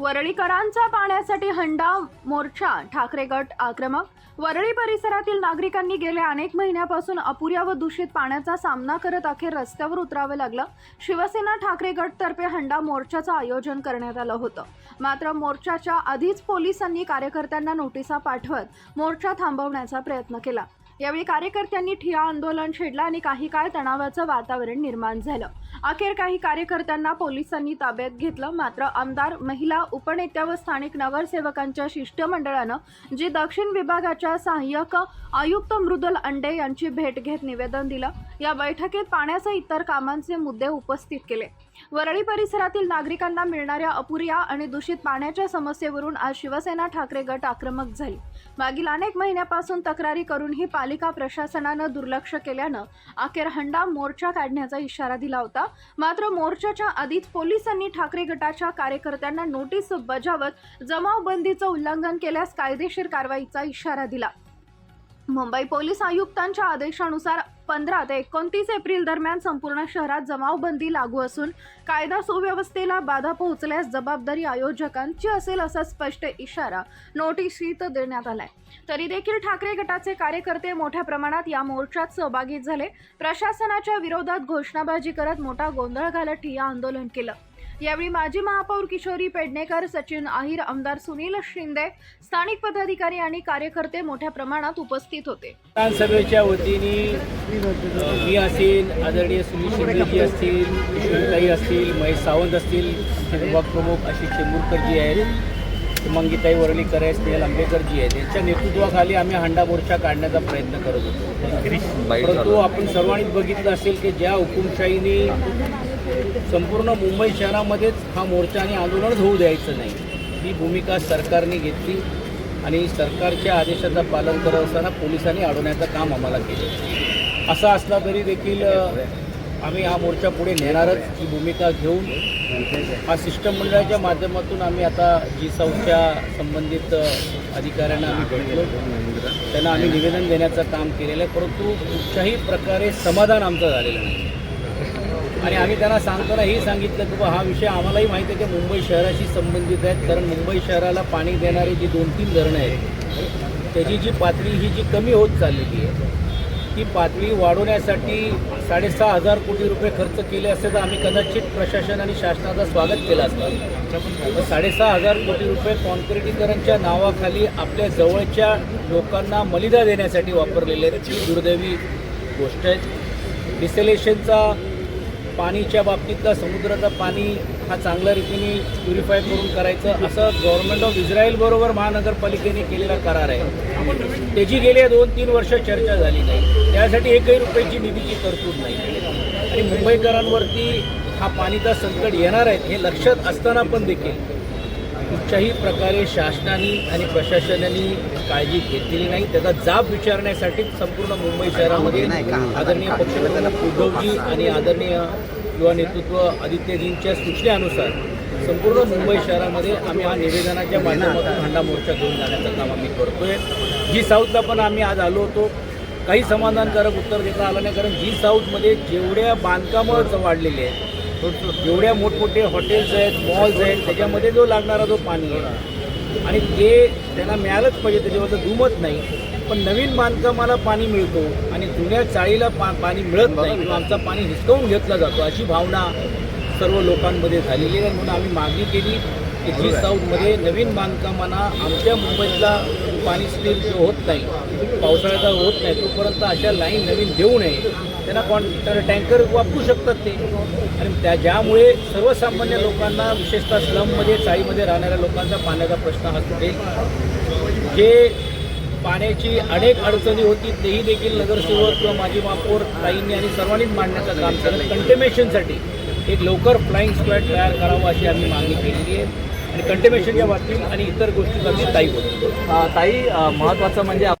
वरळीकरांचा पाण्यासाठी हंडा मोर्चा ठाकरे गट आक्रमक? वरळी परिसरातील नागरिकांनी गेल्या अनेक महिन्यापासून अपुऱ्या व दूषित पाण्याचा सामना करत अखेर रस्त्यावर उतरावे लागलं. शिवसेना ठाकरे गटतर्फे हंडा मोर्चाचं आयोजन करण्यात आलं होतं. मात्र मोर्चाच्या आधीच पोलिसांनी कार्यकर्त्यांना नोटिसा पाठवत मोर्चा थांबवण्याचा प्रयत्न केला. यावेळी कार्यकर्त्यांनी ठिया आंदोलन छेडलं आणि काही काळ तणावाचं वातावरण निर्माण झालं. अखेर काही कार्यकर्त्यांना पोलिसांनी ताब्यात घेतलं. मात्र आमदार महिला उपनेत्या व स्थानिक नगरसेवकांच्या शिष्टमंडळानं जे दक्षिण विभागाच्या सहाय्यक आयुक्त मृदुल अंडे यांची भेट घेत निवेदन दिलं या बैठकीत पाण्यासह इतर कामांचे मुद्दे उपस्थित केले. वरळी परिसरातील नागरिकांना मिळणाऱ्या अपुऱ्या आणि दूषित पाण्याच्या समस्येवरून आज शिवसेना ठाकरे गट आक्रमक झाली. मागील अनेक महिन्यापासून तक्रारी करूनही पालिका प्रशासनानं दुर्लक्ष केल्यानं अखेर हंडा मोर्चा काढण्याचा इशारा दिला होता. मात्र मोर्चाच्या आधीच पोलिसांनी ठाकरे गटाच्या कार्यकर्त्यांना नोटीस बजावत जमावबंदीचं उल्लंघन केल्यास कायदेशीर कारवाईचा इशारा दिला. मुंबई पोलीस आयुक्तांच्या आदेशानुसार पंधरा ते एकोणतीस एप्रिल दरम्यान संपूर्ण शहरात जमावबंदी लागू असून कायदा सुव्यवस्थेला बाधा पोहोचल्यास जबाबदारी आयोजकांची असेल असा स्पष्ट इशारा नोटिशीत देण्यात आलाय. तरी देखील ठाकरे गटाचे कार्यकर्ते मोठ्या प्रमाणात या मोर्चात सहभागी झाले. प्रशासनाच्या विरोधात घोषणाबाजी करत मोठा गोंधळ घालत ठिय्या आंदोलन केलं. यावेळी माजी महापौर किशोरी पेडणेकर सचिन आहिर आमदार सुनील शिंदे स्थानिक पदाधिकारी आणि कार्यकर्ते मोठ्या प्रमाणात उपस्थित होते. विधानसभेच्या वतीने मी असेल आदरणीय सुनील शिंदेजी असतील किशोरीताई असतील महेश सावंत असतील प्रमुख आशिष चेंबूरकरजी आहेत मंगीताई वरळीकर आहेत स्नेहल आंबेकरजी आहेत. यांच्या नेतृत्वाखाली आम्ही हांडा मोर्चा काढण्याचा प्रयत्न करत होतो. परंतु आपण सर्वांनीच बघितलं असेल की ज्या हुकुमशाहीने संपूर्ण मुंबई शहरामध्येच हा मोर्चा आणि आंदोलनच होऊ द्यायचं नाही. ही भूमिका सरकारने घेतली आणि सरकारच्या आदेशाचं पालन करत असताना पोलिसांनी अडवण्याचं काम आम्हाला केलं. असा असला तरी देखील आम्ही हा मोर्चा पुढे नेणारच ही भूमिका घेऊन हा शिष्टमंडळाच्या माध्यमातून आम्ही आता जी साऊच्या संबंधित अधिकाऱ्यांना आम्ही भेटलो. त्यांना आम्ही निवेदन देण्याचं काम केलेलं आहे. परंतु कुठच्याही प्रकारे समाधान आमचं झालेलं नाही. आणि आम्ही त्यांना सांगताना हे सांगितलं की हा विषय आम्हालाही माहिती आहे की मुंबई शहराशी संबंधित आहेत. कारण मुंबई शहराला पाणी देणारी जी दोन तीन धरणं आहेत त्याची जी पातळी ही जी कमी होत चाललेली आहे ती पातळी वाढवण्यासाठी साडेसहा हजार कोटी रुपये खर्च केले असते तर आम्ही कदाचित प्रशासन आणि शासनाचं स्वागत केलं असतं. तर साडेसहा हजार कोटी रुपये कॉन्क्रिटीकरणच्या नावाखाली आपल्या जवळच्या लोकांना मलिदा देण्यासाठी वापरलेले आहेत. ही दुर्दैवी गोष्ट आहे. डिसेलेशनचा पाणीच्या बाबतीतला समुद्राचं पाणी हा चांगल्या रीतीने प्युरिफाय करून करायचं असं गव्हर्नमेंट ऑफ इस्रायल महानगरपालिकेने केलेला करार आहे. त्याची गेल्या दोन तीन वर्ष चर्चा झाली नाही. त्यासाठी एकही रुपयाची निधीची तरतूद नाही. आणि मुंबईकरांवरती हा पाणीचा संकट येणार आहे हे लक्षात असताना पण देखील. कुठच्याही प्रकारे शासनाने आणि प्रशासनाने काळजी घेतलेली नाही. त्याचा जाब विचारण्यासाठी संपूर्ण मुंबई शहरामध्ये आदरणीय पक्षप्रमुख उद्धवजी आणि आदरणीय युवा नेतृत्व आदित्यजींच्या सूचनेनुसार संपूर्ण मुंबई शहरामध्ये आम्ही हा निवेदनाच्या माध्यमातून हांडा मोर्चा घेऊन जाण्याचं काम आम्ही करतोय. जी साऊथला पण आम्ही आज आलो होतो. काही समाधानकारक उत्तर देता आलं नाही कारण जी साऊथमध्ये जेवढ्या बांधकामं वाढलेली आहेत एवढ्या मोठमोठे हॉटेल्स आहेत मॉल्स आहेत त्याच्यामध्ये जो लागणारा जो पाणी आहे. आणि ते त्यांना मिळालंच पाहिजे त्याच्याबद्दल दुमत नाही. पण नवीन बांधकामाला पाणी मिळतो आणि जुन्या चाळीला पा पाणी मिळत नाही किंवा आमचा पाणी हिसकावून घेतला जातो अशी भावना सर्व लोकांमध्ये झालेली आहे. म्हणून आम्ही मागणी केली की जी साऊथमध्ये नवीन बांधकामांना आमच्या मुंबईतला पाणी स्थिर होत नाही पावसाळ्याचा होत नाही तोपर्यंत अशा लाईन नवीन देऊ नये. त्यांना कॉन टँकर वापरू शकतात ते. आणि त्या ज्यामुळे सर्वसामान्य लोकांना विशेषतः स्लममध्ये चाळीमध्ये राहणाऱ्या लोकांचा पाण्याचा प्रश्न हा सुटेल. जे पाण्याची अनेक अडचणी होती तेही देखील नगरसेवक किंवा माजी महापौर ताईंनी आणि सर्वांनीच मांडण्याचं काम केलं. कंटेमेशनसाठी एक लवकर फ्लाईंग स्क्वॅड तयार करावं अशी आम्ही मागणी केलेली आहे. आणि कंटेमेशनच्या बाबतीत आणि इतर गोष्टी ताई होती ताई महत्त्वाचं म्हणजे